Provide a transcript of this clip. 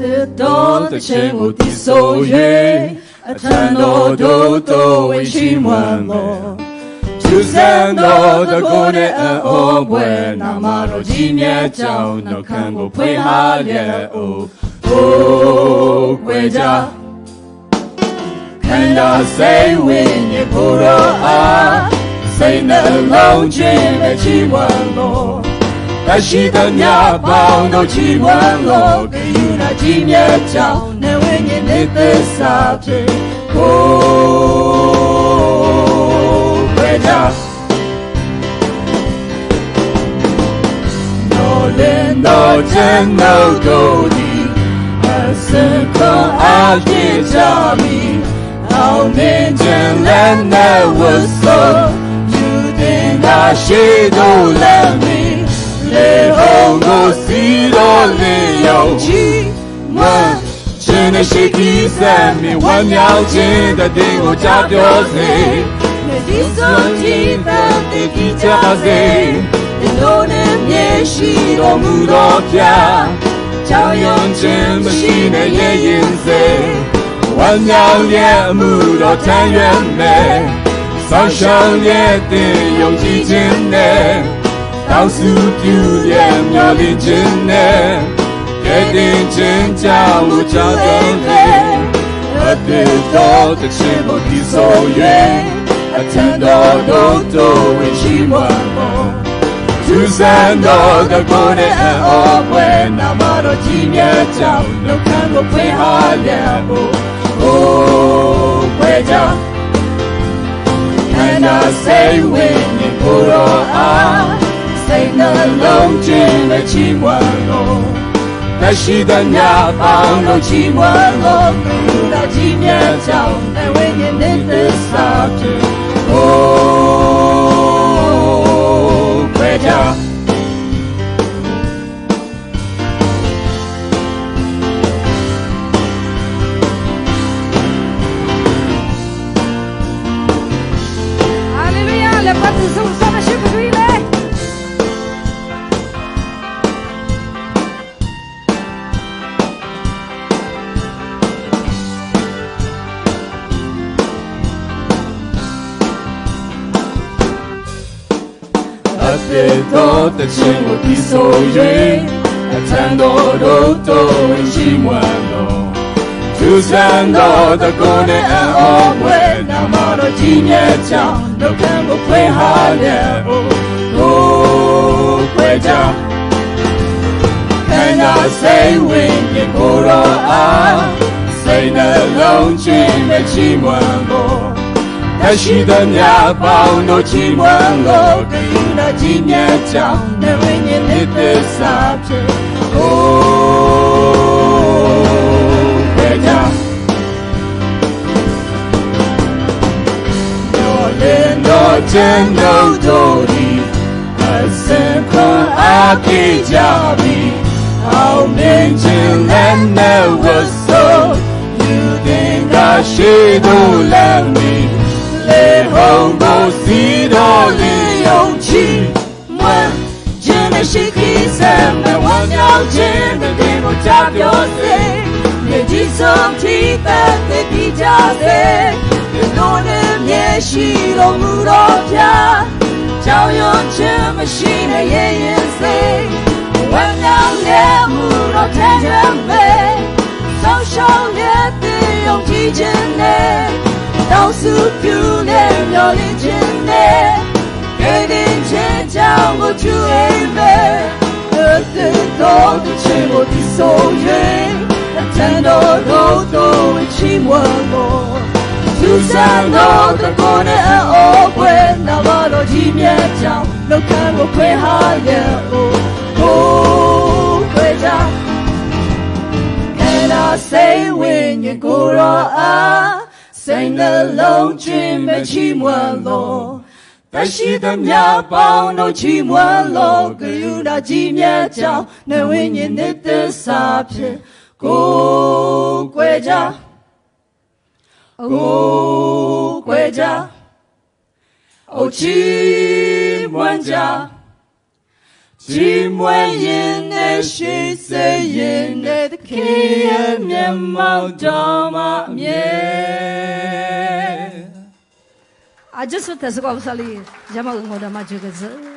သစ်တော်တစ်ချိန်ကိုတည်ဆို၍အထံတော်တို့တို့ဝိရှိမွန်တော်သူစံတော်တကိုယ်နဲ့အောပွဲနာမတော်ကြီးမြတ်ကြောင်းနှုတ်ခမ်းကိုဖွင့်ဟာလျက်အိုဟိုးခွေကြခန္ဓာစိတ်ဝိညာဉ်ကိုယ်တော်အားစိတ်နှလုံးချင်းပဲချီးမွမ်းတော် တရှိသမျှပေါင်းတို့ချီးမွမ်းတော်ဂယုဏကြီးမြတ်ကြောင်းနေဝိညာဉ်နဲ့သ လည်းတော်ခြင်းတို့တို့ဒီအစကောအပြည့်ကြမီအောင်မြင်ခြင်းလည်းနဲ့ဝတ်ဆိုယူတင်တာရှိတို့လည်းမီလေအောင်ကိုစီတော်လေးရောက်ချီမခြင်းနဲ့ရှိခီးစံမီဝမ်းမြောက်ခြင်းတည်ကိုကြားပြောစေနေဒီဆုံးကြည်တဲ့တည်ကြစေဒီလိုနဲ့မြေရှိတော်မူတော်ဖျားကြောင်ရွံခြင်းမရှိနဲ့ရဲ့ရင်စေဝမ်းမြောက်ရဲ့အမှုတော်ထမ်းရွယ်မယ်ဆောင်ရှောင်းရဲ့တင်ယုံကြည်ခြင်းနဲ့ တောင်းစုပြုရဲ့မျှော်လင့်ခြင်းနဲ့ကဲ့တင်ခြင်းကြောင့်လူချတော်လေအတေတော်တစ်ချိန်မဒီဆိုရဲ့အထံတော်တို့တို့ဝရှိမှာမောသူစံတော်တကိုယ်နဲ့အောပွဲနာမတော်ကြီးမြတ်ကြောင့်နှုတ်ခမ်းကိုဖွင့်ဟာလျက်ကိုအိုးဖွင့်ကြခန္ဓာစိတ် ချင်းနဲ့ချီးမွမ်းတော်တရှိတဲ့ညပေါင်းတို့ချီးမွမ်းတော်သူတော်ကြီးမြတ်ကြောင့် တေတော်တခြင်းကိုဒီဆို၍အထံတော်တို့တို့ရှိမွမ်းတော်သူစံတော်တကိုယ်နဲ့အောဝဲနာမတော်ကြီးမြတ်ကြောင့်ဒုက္ခကိုဖွင့်ဟာလျက်အိုကိုဖွင့်ကြခန္ဓာစိတ်ဝိညာဉ်ကိုယ်တော်အားစိတ်နှလုံးချင်းနဲ့ချီးမွမ်းတော် တရှိသမျှပေါင်းတို့ချီးမွမ်းလို့ကယူနာကြီးမြတ်ကြောင့်နေဝိညာဉ်နဲ့သစ္စာဖြစ်ကိုယ်ပဲကြောင့်တော်လည်းတော်ခြင်းတို့တို့ဒီအစံခွန်အားပြကြပြီအောင်မြင်ခြင်းလည်းနဲ့ဝတ်ဆိုယူတင်ကရှိတို့ ပြောစေမြေကြီးဆုံးထီးတဲ့တည်ကြစေဒီလိုနဲ့မျက်ရှိတော်မူတော်ဖျားကြောင်ရွံခြင်းမရှိနဲ့ရဲ့ရင်စေဝမ်းမြောက်ရဲ့မူတော်ထမ်းရမယ်ဆောင်းရှောင်းရဲ့တည်ယုံကြည်ခြင်းနဲ့တောင်းစုပြုနဲ့မျောလင့်ခြင်းနဲ့ကဲတင်ခြင်းကြောင့်ကိုချူအိမ်မဲ့အသက်တော်တစ်ချိန်ကို ချီးမွမ်းတော်သူစံတော်တကောနဲ့အော်ပွဲနာမတော်ကြီးမြတ်ကြောင့်လောကကိုခွဲဟာရဲ့အိုကိုခွဲကြ And I say when you go out Say the long dream မချီးမွမ်းလို့တရှိသမျှပေါင်းတို့ချီးမွမ်းလို့ကယူနာကြီးမြတ်ကြောင့်နေဝိညာဉ်နဲ့သစ္စာဖြစ်ကိုယ်ကွယ်ကြ ကိုယ်ကွယ်ကြအိုချီးမွမ်းကြချီးမွမ်းရင်နဲ့ရှိစေရင်နဲ့တခင်ရဲ့မျက်မှောက်တော်မှာအမြဲ I just want to say, I'm